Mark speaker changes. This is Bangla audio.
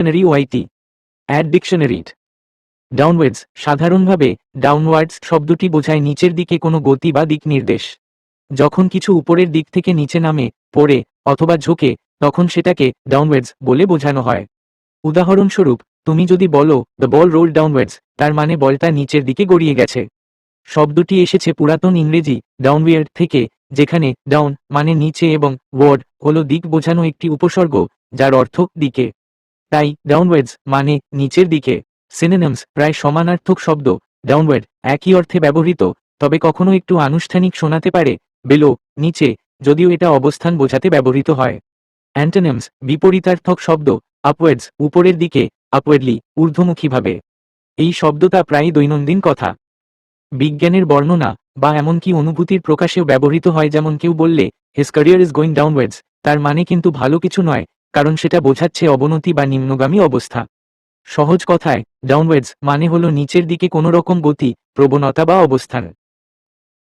Speaker 1: ডিকশনারি ওয়াইটি অ্যাড ডিকশনারিট ডাউনওয়ার্ডস সাধারণভাবে ডাউনওয়ার্ডস শব্দটি বোঝায় নিচের দিকে কোনো গতি বা দিক নির্দেশ। যখন কিছু উপরের দিক থেকে নিচে নামে, পড়ে, অথবা ঝোঁকে, তখন সেটাকে ডাউনওয়ার্ডস বলে বোঝানো হয়। উদাহরণস্বরূপ, তুমি যদি বলো দ্য বল রোল ডাউনওয়ার্ডস তার মানে বলটা নিচের দিকে গড়িয়ে গেছে। শব্দটি এসেছে পুরাতন ইংরেজি ডাউনওয়ার্ড থেকে, যেখানে ডাউন মানে নিচে এবং ওয়ার্ড হলো দিক বোঝানো একটি উপসর্গ, যার অর্থ দিকে। তাই ডাউনওয়েডস মানে নিচের দিকে। সিনেনামস প্রায় সমানার্থক শব্দ। ডাউনওয়েড একই অর্থে ব্যবহৃত, তবে কখনো একটু আনুষ্ঠানিক শোনাতে পারে। বেলো নিচে, যদিও এটা অবস্থান বোঝাতে ব্যবহৃত হয়। অ্যান্টোনিমস বিপরীতার্থক শব্দ। আপওয়ার্ডস উপরের দিকে আপওয়ার্ডলি ঊর্ধ্বমুখীভাবে। এই শব্দটা প্রায়ই দৈনন্দিন কথা। বিজ্ঞানের বর্ণনা, বা এমনকি অনুভূতির প্রকাশেও ব্যবহৃত হয় যেমন কেউ বললে his career is going downwards তার মানে কিন্তু ভালো কিছু নয়। কারণ সেটা বোঝাচ্ছে অবনতি বা নিম্নগামী অবস্থা। সহজ কথায় ডাউনওয়ার্ডস মানে হলো নিচের দিকে কোনো রকম গতি, প্রবণতা বা অবস্থান।